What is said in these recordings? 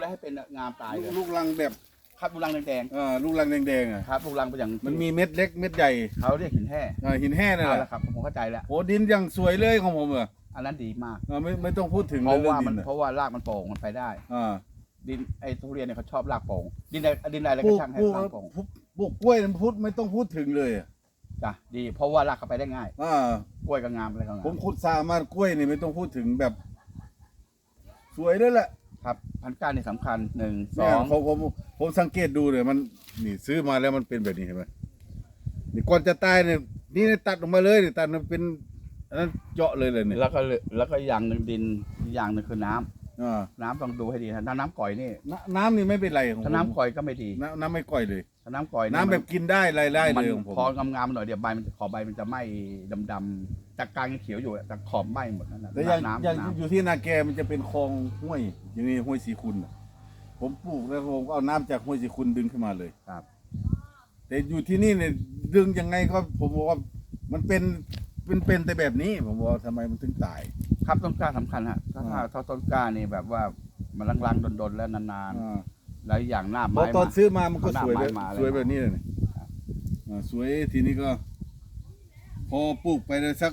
แล้วให้เป็นงามตายลูเลกยลูกลังแบบครับลูกรังแดงเอ่อลูกลังแดงๆอะๆครับลูกรังเป็นอย่างมันมีเม็ดเล็กเม็ดใหญ่เขาเรียกหินแห่เอ่อหินแห้นั่นเอาแหละละครับผมเข้าใจแล้วโอ้ดินอย่างสวยเลยของผมอะอันนั้นดีมากเออไม่ไม่ต้องพูดถึงเพราะว่าเรื่องมันดินเพราะว่ารากมันโป่งมันไปได้ อ่าดินไอ้ทุเรียนเนี่ยเขาชอบรากโป่งดินใดดินใดอะไรปก็ลูกช่างให้ปลูกรากโป่งปลูกปลูกกล้วยมันพูดไม่ต้องพูดถึงเลยอะจ้ะดี เพราะว่ารากเขาไปได้ง่ายอ่ากล้วยก็งามอะไรก็งาผมมขุดสระมากล้วยนี่ไม่ต้องพูดถึงแบบ สวยด้วยแหละ ครับพันธุ์ก้านนี่สำคัญหนึ่งสเนี่อยงผมผมผมสังเกตดูเลยมันนี่ซื้อมาแล้วมันเป็นแบบนี้เห็นไหมนี่ก่อนจะตายเนี่ยนี่ตัดออกมาเลยนี่ตัดมันเป็นอันนั้นเจาะเลยเลยเนี่ยแล้วก็เหลือแล้วก็อย่างหนึ่งดินอีกอย่างหนึ่งคือน้ำ อ่าน้ำต้องดูให้ดีนะถ้าน้ำก่อยนี่น้ำน้ำนี่ไม่เป็นไรของผมถ้าน้ำก่อยก็ไม่ดีน้ำน้ำไม่ก่อยเลย ถ้าน้ำก่อยน้ำแบบกินได้ไล่ไล่มันเลยของผม พองามๆหน่อยเดี๋ยวใบมันขอบใบมันจะไหม้ดำๆจากกลางยังเขียวอยู่แต่ขอบไหม้หมดนั่นนะแต่อย่างน้ำอย่างน้ำ อยู่ที่นาแกมันจะเป็นคลองห้วย อย่างนี้ห้วยสีคุณน่ะผมปลูกแล้วผมก็เอาน้ำจากห้วยสีคุณดึงขึ้นมาเลยครับ แต่อยู่ที่นี่เนี่ยดึงยังไงก็ผมบอกว่ามันเป็นเป็นเป็นแต่แบบนี้ ผมบอกว่าทำไมมันถึงตาย ครับต้นกล้าสำคัญฮะถ้าอ่าถ้าถ้าต้นกล้านี่แบบว่ามันลังๆดนๆแล้วนานอ่าๆแล้วอย่างหน้าเพไม้ราะตอนมา ซื้อมามันก็เอาหน้าสวยแบบไม้มาเลย สวยแบบนี้เลยนี่ครับอ่าสวยทีนี้ก็ พอปลูกไปได้สัก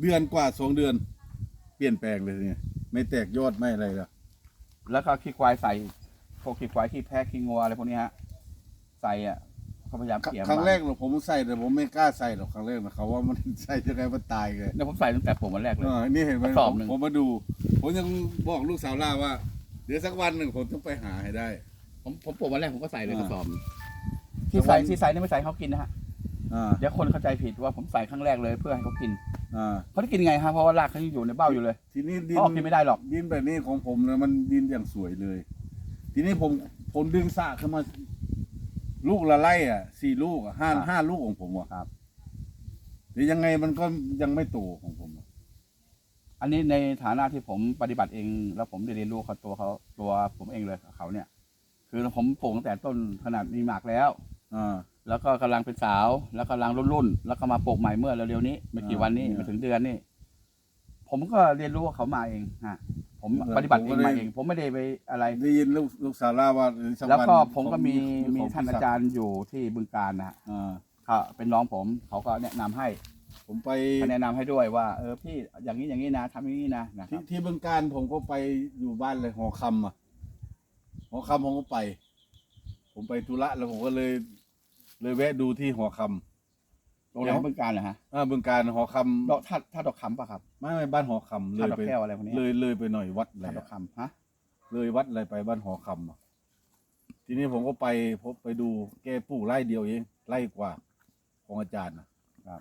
เดือนกว่าสองเดือน เปลี่ยนแปลงเลยทีเนี่ยไม่แตกยอดไม่อะไรแล้วแล้วก็ขี้ควายใส่พวกขี้ควายขี้แพะขี้งัวอะไรพวกนี้ฮะใส่อะ เขาพยายามครั้งเกี่ยครั้งแรกเราผมใส่แต่ผมไม่กล้าใส่หรอกครั้งแรกนะเขาว่ามันใส่ยังไงมันตายเลยเนี่ยผมใส่ตั้งแต่ผมวันแรกเลยเออนี่เห็นไหมกระสอบผมหนึ่ง ผมมาดู ผมยังบอกลูกสาวล่าว่า เดี๋ยวสักวันหนึ่งผมต้องไปหาให้ได้ ผมผมปลูกวันแรกผมก็ใส่เลยอ่ากระสอบที่ใส่ที่ใส่นี่ไม่ใส่ให้เขากินนะฮะอ่าเดี๋ยวคนเข้าใจผิดว่าผมใส่ครั้งแรกเลยเพื่อให้เขากินอ่าเขาจะกินยังไงฮะเพราะว่ารากเขายังอยู่ในเบ้าอยู่เลยทีนี้ดิน เขาออกกินไม่ได้หรอก ดินแบบนี้ของผมนะมันดินอย่างสวยเลย ทีนี้ผมผมดึงสากขึ้นมา ลูกละไล่อะสี่ลูกอะห้าครับ ห้าลูกของผมอะครับเดี๋ยวยังไงมันก็ยังไม่โตของผมอะอันนี้ในฐานะที่ผมปฏิบัติเอง แล้วผมได้เรียนรู้เขาตัวเขาตัวผมเองเลยกับเขาเนี่ย คือผมปลูกตั้งแต่ต้นขนาดมีหมากแล้ว อ่า แล้วก็กำลังเป็นสาว แล้วกำลังรุ่นรุ่นๆแล้วก็มาปลูกใหม่เมื่อเร็วๆนี้ไม่กี่วันนี้อ่า ไม่ถึงเดือนนี่ผมก็เรียนรู้ว่าเขามาเองฮะ ผมเออปฏิบัติเอผมก็งได้มาเองผมไม่ได้ไปอะไร ได้ยินลูกลูกสาวล่าว่าเออสัแล้วก็นผมก็มีของมีของท่านพี่อาศักดิ์จารย์อยู่ที่บึงการนะฮะอ่าเขาเป็นน้องผมเขาก็แนะนำให้ผมไปเขาแนะนำให้ด้วยว่า เออพี่อย่างนี้อย่างนี้นะทำอย่างนี้นะนะคที่รับที่บึงการผมก็ไปอยู่บ้านเลยหอคำอะหอคำผมก็ไป ผมไปธุระแล้วผมก็เลย เลยแวะดูที่หอคำ โรงแรมบึงการเหรอฮะอ่าบึงการหอคำดอกท่าท่าดอกคำปะครับไม่ไม่บ้านหอคำเลท่ายดอกไปแก้วอะไรพวกนี้เลยเลยไปหน่อยวัดอะไรท่าดอกอะคำฮะเลยวัดอะไรไปบ้านหอคำอะทีนี้ผมก็ไปพบไปดูแกปลูกไร่เดียวเองไร่กว่า ของอาจารย์นะครับ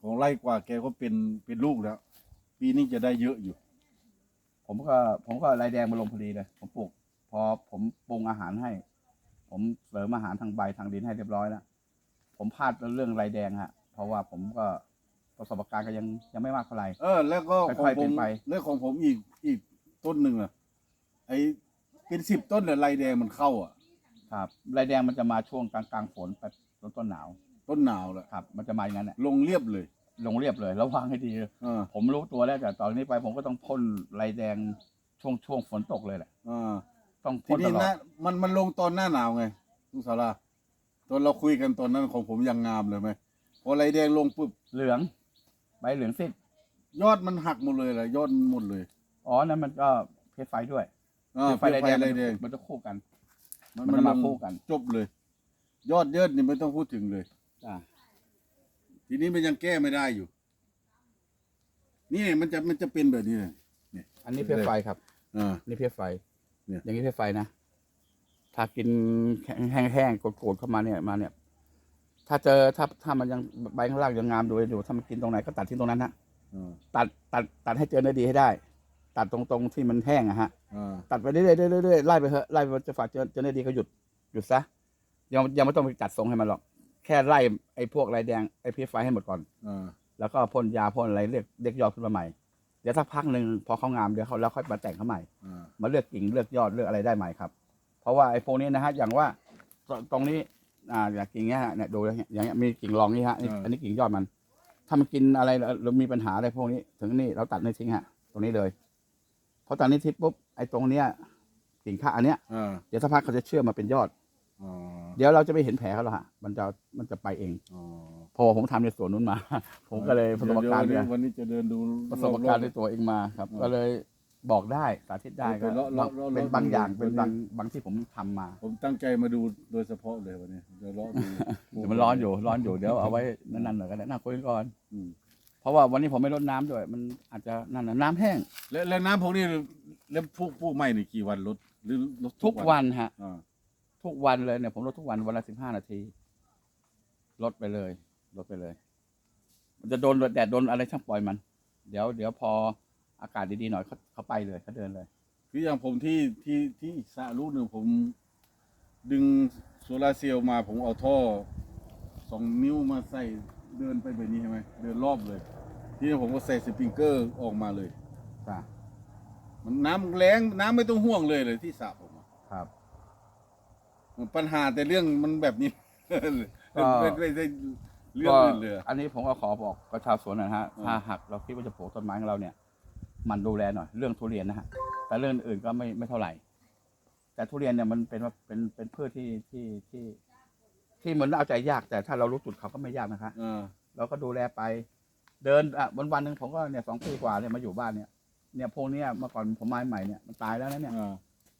ของไร่กว่าแกก็เป็นเป็นลูกแล้ว ปีนี้จะได้เยอะอยู่ ผมก็ผมก็ลายแดงมาลงพอดีเลย ผมปลูก พอผมปรุงอาหารให้ ผมเสริมอาหารทางใบทางดินให้เรียบร้อยแล้ว ผมพลาดเรื่องลายแดงฮะ เพราะว่าผมก็ประสบการณ์ก็ยังยังไม่มากเท่าไหร่ เออ แล้วก็ขค่องอยๆผเป็มนไปแล้วของผมอีกอีกต้นหนึ่งอะไอเป็นสิบต้นเนี่ยไรแดงมันเข้าอะ ครับลายแดงมันจะมาช่วงกลางกลางๆฝนไปต้นต้นหนาวต้นหนาวแหละครับ มันจะมาอย่างนั้นแหละลงเรียบเลยลงเรียบเลยระวังให้ดี เออผมรู้ตัวแล้วแต่ตอนนี้ไปผมก็ต้องพ่นลายแดงช่วงช่วงฝนตกเลยแหละเออต้องทีพ่นตนี้ลอนะดมันมันลงตอนหน้าหนาวไงลุงสารา ตอนเราคุยกันตอนนั้นของผมยังงามเลยไหมพอไรแดงลงปุ๊บเหลือง ใบเหลืองซิดยอดมันหักหมดเลยแหละยอดมันหมดเลยอ๋อนั่นมันก็เพชรไฟด้วยเออเพชรไฟไฟลายแดงไรแดงมันจะคู่กัน มันมันมันจะลมางคู่กัน จบเลย ยอดเยิดนี่ไม่ต้องพูดถึงเลย อ่าทีนี้มันยังแก้ไม่ได้อยู่ นี่มันจะมันจะเป็นแบบนี้เลยอันนี้เพชรไฟครับอ่านี่เพชรไฟ เนี่ย อย่างนี้เพชรไฟนะ ถ้ากินแห้งๆโกรธๆเข้ามาเนี่ยมาเนี่ย ถ้าเจอถ้าถ้ามันยังใบข้างล่างยังงามดูอยู่ถ้ามันกินตรงไหนก็ตัดทิ้งตรงนั้นฮะอ่าตัดตัดตัดให้เจอเนื้อดีให้ได้ ตัดตรงๆที่มันแห้งอะฮะอ่าตัดไปเรื่อยๆเรื่อยๆไล่ไปเถอะไล่ไปจะฝากเจอเจอเนื้อดีก็หยุดหยุดซะยังยังไม่ต้องไปจัดทรงให้มันหรอก แค่ไล่ไอ้พวกลายแดงไอ้เพชรไฟให้หมดก่อนอ่าแล้วก็พ่นยาพ่นอะไรเรียกเรียกยอดขึ้นมาใหม่เดี๋ยวสักพักหนึ่งพอเขางามเดี๋ยวเขาแล้วค่อยมาแต่งเขาใหม่อ่ามาเลือกกิ่งเลือกยอดเลือกอะไรได้ใหม่ครับ เพราะว่าไอ้พวกนี้นะฮะอย่างว่าตตรงนี้อ่าอย่างกิ่งเนี้ยฮะเนี่ยดูแล้วเนี่ยอย่างเงี้ยมีกิ่งรองนี่ฮะนี่อันนี้กิ่งยอดมัน ถ้ามันกินอะไรหรือมีปัญหาอะไรพวกนี้ ถึงนี่เราตัดนี่ทิ้งฮะตรงนี้เลยพอตัดนี่ทิ้งปุ๊บไอ้ตรงเนี้ยกิ่งข้างอันเนี้ยอ่าเดี๋ยวสักพักเขาจะเชื่อมมาเป็นยอด อ๋อเดี๋ยวเราจะไม่เห็นแผลเขาหรอกฮะมันจะมันจะไปเอง อ๋อพอผมทำในสวนนู้นมา ผมก็เลยประสบการณ์เดี๋เนี่ยวยวันนี้จะเดินดูประสบการณ์ในตัวเองมาครับอืมก็เลย บอกได้สาธิตได้ไปก็เลาะเลาะเลาะเป็นบางอย่างเลาะเป็นบางบางที่ผมทำมาผมตั้งใจมาดูโดยเฉพาะเลยวันนี้เดี๋ยวเลาะดูเดี๋ยวมันร้อนอยู่ร้อนอยู่เดี๋ยวเอาไว้นั่นๆหน่อยก็ได้น่าคุยกันก่อน อืมเพราะว่าวันนี้ผมไม่รดน้ำด้วย มันอาจจะนั่นน่ะน้ำแห้งแล้วแล้วน้ำพวกนี้แล้วพวกพวกใหม่นี่กี่วันลดหรือลดทุกวันฮะ อ่าทุกวันเลยเนี่ยผมลดทุกวันวันละสิบห้านาทีลดไปเลยลดไปเลย มันจะโดนแดดโดนอะไรช่างปล่อยมัน เดี๋ยวเดี๋ยวพอ อากาศดีๆหน่อยเขาเขาไปเลยเขาเดินเลย คืออย่างผมที่ที่ที่อีกสระลูกหนึ่งผม ดึงโซลาร์เซลล์มาผมเอาท่อสองนิ้วมาใส่เดินไปแบบนี้ใช่ไหมเดินรอบเลย ที่นี่ผมก็ใส่สปริงเกอร์ออกมาเลยจ้ะมันน้ำแรงน้ำไม่ต้องห่วงเลยเลยที่สระผมอะครับ มันปัญหาแต่เรื่องมันแบบนี้ ก็ ไม่ไม่ได้เรื่องอื่นเลยอันนี้ผมก็ขอบอกกับชาวสวนหนะฮะ อืม ถ้าหากเราคิดว่าจะปลูกต้นไม้ของเราเนี่ย มันดูแลหน่อยเรื่องทุเรียนนะฮะแต่เรื่องอื่นก็ไม่ไม่เท่าไหร่ แต่ทุเรียนเนี่ยมันเป็นว่าเป็นเป็นพืชที่ที่ที่ ที่เหมือนเอาใจยากแต่ถ้าเรารู้จุดเขาก็ไม่ยากนะคะอ่าเราก็ดูแลไป เดินอะวันวันๆหนึ่งผมก็เนี่ยสองปีกว่าเนี่ยมาอยู่บ้านเนี่ย เนี่ยพวกเนี้ยเมื่อก่อนผมมาใหม่เนี่ยมันตายแล้วนะเนี่ยอ่า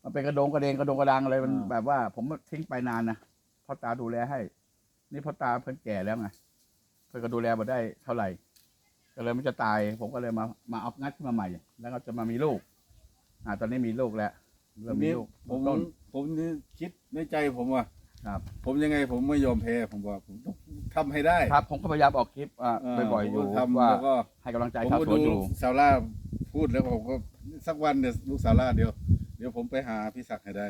มันเป็นกระโดงกระเดงกระโดงกระดังอะไรมันอ่า แบบว่า ผมทิ้งไปนานนะพ่อตาดูแลให้ นี่พ่อตาเพิ่นแก่แล้วไงเพิ่นก็ดูแลมาได้เท่าไหร่ ก็เลยมันจะตาย ผมก็เลยมามาเอางัดขึ้นมาใหม่ แล้วก็จะมามีลูก อ่า ตอนนี้มีลูกแล้วเริ่มมีนี่ลูกผมต้น ผมนี่คิดในใจผมว่าครับ ผมยังไงผมไม่ยอมแพ้ผมว่าผมต้องทำให้ได้ครับผมก็พยายามออกคลิปอ่าเบ่อยๆอยู่ผมก็ทำว่าแล้วก็ ให้กำลังใจผมชาวก็สวนดูอยู่สาวล่าพูดแล้วผมก็สักวันเดี๋ยวลูกสาวล่าเดี๋ยว เดี๋ยวผมไปหาพี่ศักดิ์ให้ได้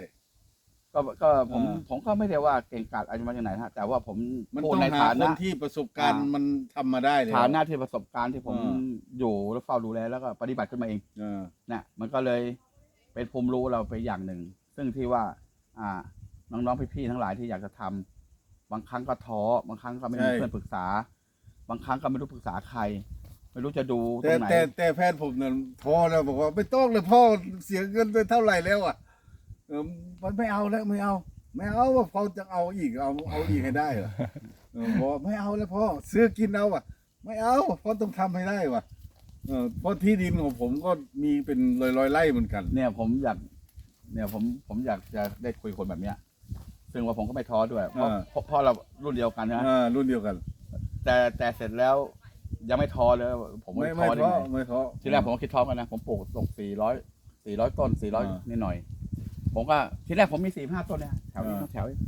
ก็ก็ผมอ่า ผมก็ไม่ได้ว่าเก่งกาจอะไรมาจากไหนฮะแต่ว่าผมมันพูต้ดองในหาฐาคนะ นที่ประสบการณ์อ่ามั มันทำมาได้เลย ฐานะที่ประสบการณ์ที่ผมอ่า อยู่แล้วเฝ้าดูแลแล้วก็ปฏิบัติขึ้นมาเองอ่านะมันก็เลยเป็นภูมิรู้เราไปอย่างหนึ่ง ซึ่งที่ว่า อ่า น้องๆพี่ๆทั้งหลายที่อยากจะทำบางครั้งก็ท้อบางครั้งก็ไม่มีเพื่อนปรึกษา บางครั้งก็ไม่รู้ปรึกษาใคร ไม่รู้จะดูตแต่รงไหนแต่แต่แพทย์ผมเนี่ยพอแล้วบอกว่าไม่ต้องเลยพ่อเสียเงินไปเท่าไหร่แล้วอะ เออมันไม่เอาแล้วไม่เอา ไม่เอาว่าพ่อจะเอาอีกเอาเอาอีกให้ได้เหรอเออบอกไม่เอาแล้วพ่อซื้อกินเอาอะ ไม่เอาพ่อต้องทำให้ได้ว่ะเออเพราะที่ดินของผมก็มีเป็นร้อยร้อยๆไร่เหมือนกัน เนี่ยผมอยากเนี่ยผมผมอยากจะได้คุยคนแบบเนี้ย ซึ่งว่าผมก็ไม่ท้อด้วยเพราะอ่า เพราะเพราะเรารุ่นเดียวกันนะอ่ารุ่นเดียวกันแต่แต่เสร็จแล้วยังไม่ท้อเลยผมไม่ไม่ไม่ท้อได้ท้อไงไม่ท้อ ทีแรกผมก็คิดท้อกันนะ ผมปลูกตกสี่ร้อยสี่ร้อยต้นสี่ร้อยอ่านิดหน่อย ผมก็ทีแรกผมมีสี่ห้าต้นเนี่ยแถวนี้อ่าแถวนี้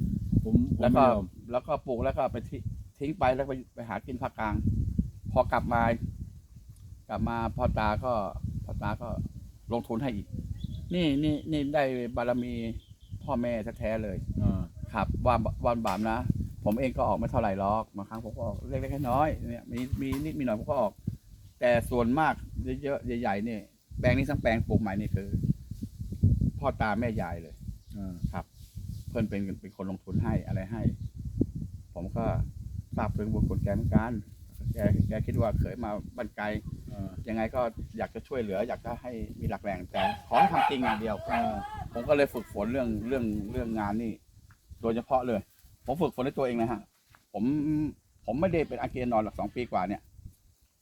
ผมผมแล้วก็ไม่ยอมแล้วก็ปลูกแล้วก็ไปทิ้งทิ้งไปแล้วไปไปหากินภาคกลาง พอกลับมา กลับมาพ่อตาก็พ่อตาก็ลงทุนให้อีก นี่นี่นี่ได้บารมีพ่อแม่แท้ๆเลย อ่าครับวันวันบามนะ ผมเองก็ออกไม่เท่าไหร่หรอกบางครั้งผมก็ออกเล็กๆน้อยๆเนี่ยมีมีนิดมีหน่อยผมก็ออก แต่ส่วนมากเยอะๆใหญ่ๆนี่แปลงนี้ทั้งแปลงปลูกใหม่นี่คือ พ่อตาแม่ยายเลยอ่าครับ เพื่อนเป็นเป็นคนลงทุนให้อะไรให้ ผมก็ทราบถึงบุญคุณแกเหมือนกันแกแกคิดว่าเคยมาบรรไกลอ่ายังไงก็อยากจะช่วยเหลือ อยากจะให้มีหลักแหล่งแต่ขอให้ทำจริงอย่างเดียวอ่าผมก็เลยฝึกฝนเรื่องเรื่องเรื่องงานนี่ โดยเฉพาะเลย ผมฝึกฝนในตัวเองนะฮะ ผมผมไม่ได้เป็นอาเกียนนอนหรอกสองปีกว่าเนี่ย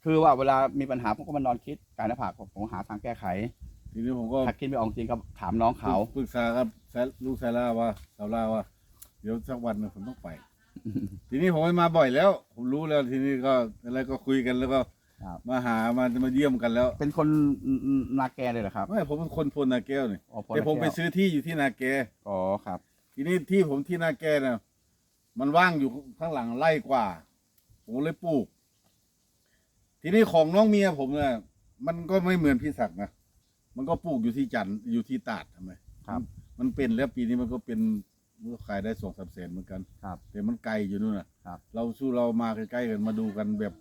คือว่าเวลามีปัญหาผมก็มานอนคิดการหน้าผากผมผมหาทางแก้ไข ทีนี้ผมก็ถ้าคิดไม่ออกจริงก็ถามน้องเขาปรึกษาครับแซลลูกซาร่าว่าซาร่าว่า เดี๋ยวสักวันหนึงผมต้องไป ทีนี้ผมไม่มาบ่อยแล้ว ผมรู้แล้วทีนี้ก็อะไรก็คุยกันแล้วก็ครับมาหามาจะมาเยี่ยมกันแล้วเป็นคนนาแกเลยเหรอครับไม่ผมเป็นคนพลนาแก้วนี่อ๋อพลแต่ผมไปนาแก้วซื้อที่อยู่ที่นาแกอ๋อครับ ทีนี้ที่ผมที่นาแกน่ะมันว่างอยู่ข้างหลังไร่กว่า ผมเลยปลูก ทีนี้ของน้องเมียผมเนี่ยมันก็ไม่เหมือนพี่ศักดิ์นะ มันก็ปลูกอยู่ที่จันทร์อยู่ที่ตาดทำไมครับ มันเป็นแล้วปีนี้มันก็เป็นก็ขายได้สองสามแสนเหมือนกัน ครับ แต่มันไกลอยู่นู่นน่ะครับ เราสู้เรามาใกล้ๆกันมาดูกันแบบ